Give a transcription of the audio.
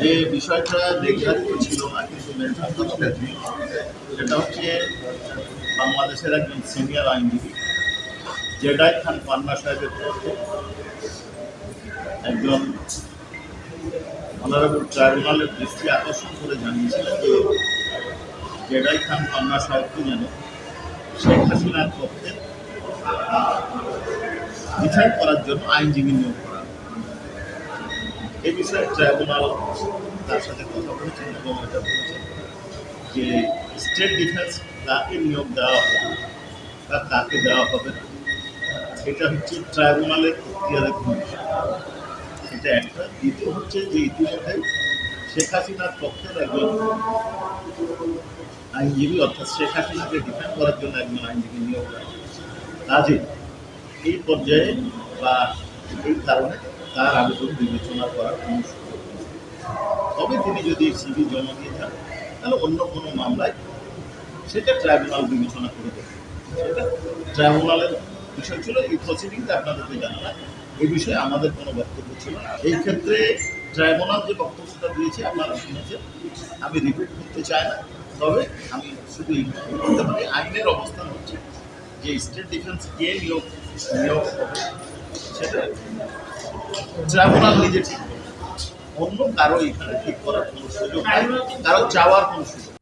যে বিষয়টা নির্ধারিত ছিল সেটা হচ্ছে বাংলাদেশের একজন সিনিয়র আইনজীবী, জেডাই খান পান্না সাহেবের পক্ষে একজন অনারেবল ট্রাইব্যুনালের দৃষ্টি আকর্ষণ করে জানিয়েছিলেন যে জেডাই খান পান্না সাহেবকে যেন শেখ হাসিনার পক্ষে বিচার করার জন্য আইনজীবী নিয়োগ। এই বিষয়ে ট্রাইব্যুনাল তার সাথে কথা বলেছেন এবং এটা বলেছেন যে স্টেট ডিফেন্স কাকে নিয়োগ দেওয়া হবে বা কাকে দেওয়া হবে না। এটা হচ্ছে ট্রাইব্যুনালের এখতিয়ারের বিষয় এটা একটা। দ্বিতীয় হচ্ছে যে ইতিমধ্যে শেখ হাসিনার পক্ষের একজন আইনজীবী, অর্থাৎ শেখ হাসিনাকে ডিফেন্ড করার জন্য একজন আইনজীবী নিয়োগ দেওয়া। কাজে এই পর্যায়ে বা এই কারণে তার আবেদন বিবেচনা করার কোনো সুযোগ নেই। তবে তিনি যদি সিবি জমা দিয়ে যান, তাহলে অন্য কোনো মামলায় সেটা ট্রাইব্যুনাল বিবেচনা করে দেবে সেটা ট্রাইব্যুনালের বিষয় ছিল, এই প্রসিডিংটা আপনাদেরকে জানালাম। এই বিষয়ে আমাদের কোনো বক্তব্য ছিল না। এই ক্ষেত্রে ট্রাইব্যুনাল যে বক্তব্যটা দিয়েছে, আপনারা শুনেছেন। আমি রিপিট করতে চাই না, তবে আমি শুধু বলতে পারি। আইনের অবস্থান হচ্ছে যে স্টেট ডিফেন্স কে নিয়োগ নিয়োগ সেটা ট্রাইব্যুনাল নিজে ঠিক অন্য কারও এখানে ঠিক করার কোনো সুযোগ নাই কারও চাওয়ার কোনো সুযোগ।